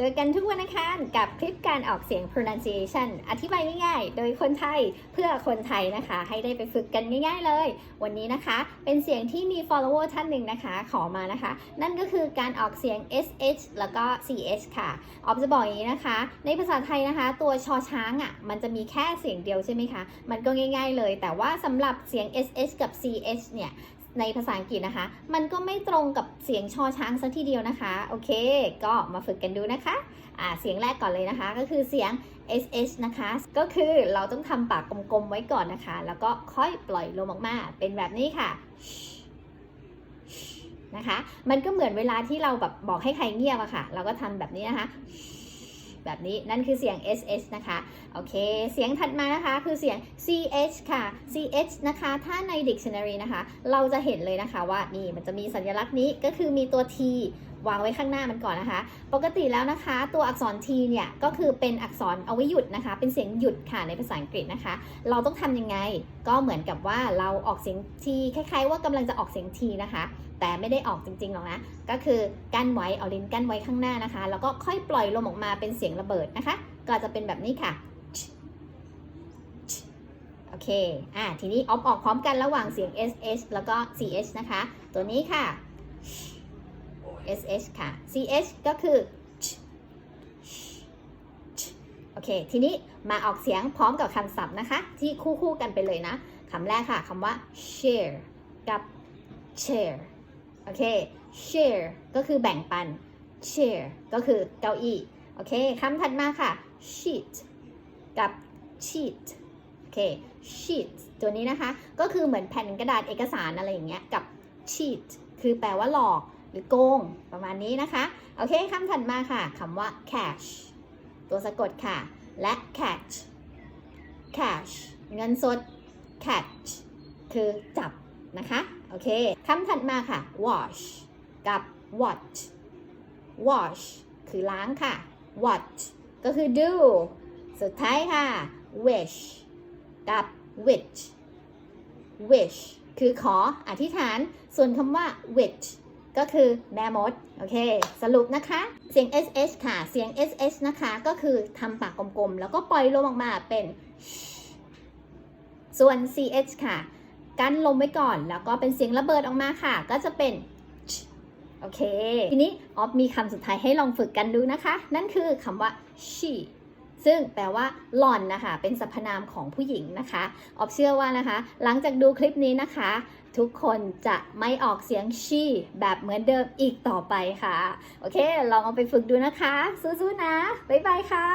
เจอกันทุกวันอังคารกับคลิปการออกเสียง pronunciation อธิบายง่ายๆ โดยคนไทยเพื่อคนไทยนะคะ ให้ได้ไปฝึกกันง่ายๆเลย วันนี้นะคะ เป็นเสียงที่มี follower ท่านหนึ่งนะคะ ขอมานะคะ นั่นก็คือการออกเสียง sh แล้วก็ ch ค่ะ ออฟจะบอกอย่างนี้นะคะ ในภาษาไทยนะคะ ตัวชอช้างอะมันจะมีแค่เสียงเดียวใช่ไหมคะ มันก็ง่าย ๆเลย แต่ว่าสำหรับเสียง sh กับ ch เนี่ย ในภาษาอังกฤษนะคะ มันก็ไม่ตรงกับเสียงชอช้างสักทีเดียวนะคะ โอเค ก็มาฝึกกันดูนะคะอ่าเสียงแรกก่อนเลยนะคะ ก็คือเสียง sh นะคะ ก็คือเราต้องทำปากกลมๆไว้ก่อนนะคะ แล้วก็ค่อยปล่อยลมออกมา เป็นแบบนี้ค่ะนะคะ มันก็เหมือนเวลาที่เราแบบบอกให้ใครเงียบอะค่ะ เราก็ทำแบบนี้นะคะ แบบนี้นั่นคือเสียง sh นะคะโอเค เสียงถัดมานะคะคือเสียง ch ค่ะ ch นะคะถ้าใน dictionary นะคะ เราจะเห็นเลยนะคะว่านี่มันจะมีสัญลักษณ์นี้ก็คือมีตัว t วางไว้ข้างหน้ามันก่อนนะคะ ปกติแล้วนะคะ ตัวอักษร t เนี่ยก็คือเป็นอักษรเอาไว้หยุดนะคะ เป็นเสียงหยุดค่ะในภาษาอังกฤษนะคะ เราต้องทำยังไงก็เหมือนกับว่าเราออกเสียง t คล้ายๆ ว่ากำลังจะออกเสียง t นะคะ แต่ไม่ได้ออกจริงๆหรอกนะก็คือกั้นไว้เอาลิ้นกั้นไว้ข้างหน้านะคะ แล้วก็ค่อยปล่อยลมออกมาเป็นเสียงระเบิดนะคะ ก็จะเป็นแบบนี้ค่ะโอเค อะทีนี้ออฟออกพร้อมกันระหว่างเสียง sh แล้วก็ ch นะคะ ตัวนี้ค่ะ sh ค่ะ ch ก็คือโอเค ทีนี้มาออกเสียงพร้อมกับคำศัพท์นะคะ ที่คู่คู่ๆกันไปเลยนะคำแรกค่ะคำว่า share กับ share โอเค share ก็คือแบ่งปัน chair ก็คือเก้าอี้ โอเคคำถัดมาค่ะ sheet กับ sheet โอเค sheet ตัวนี้นะคะ ก็คือเหมือนแผ่นกระดาษเอกสารอะไรอย่างเงี้ย กับ cheat คือแปลว่าหลอก หรือโกง ประมาณนี้นะคะ โอเคคำถัดมาค่ะคำว่า cash ตัวสะกดค่ะ และ catch cash เงินสด catch คือจับนะคะ โอเคคำถัดมาค่ะ wash กับ watch wash คือล้างค่ะ watch ก็คือ do สุดท้ายค่ะ wish กับ which wish คือขออธิษฐาน ส่วนคำว่า which ก็คือแม่มด โอเค สรุปนะคะ เสียง sh ค่ะ เสียง sh นะคะ ก็คือทำปากกลมๆ แล้วก็ปล่อยลมออกมาเป็น ส่วน ch ค่ะ กั้นลมไว้ก่อน แล้วก็เป็นเสียงระเบิดออกมาค่ะ ก็จะเป็น โอเค ทีนี้ออฟมีคำสุดท้ายให้ลองฝึกกันดูนะคะ นั่นคือคำว่า she ซึ่งแปลว่าหล่อนนะคะ เป็นสรรพนามของผู้หญิงนะคะ ออฟเชื่อว่านะคะ หลังจากดูคลิปนี้นะคะ ทุกคนจะไม่ออกเสียงชี้แบบเหมือนเดิมอีกต่อไปค่ะ โอเค ลองเอาไปฝึกดูนะคะ สู้ๆนะ บ๊ายบายค่ะ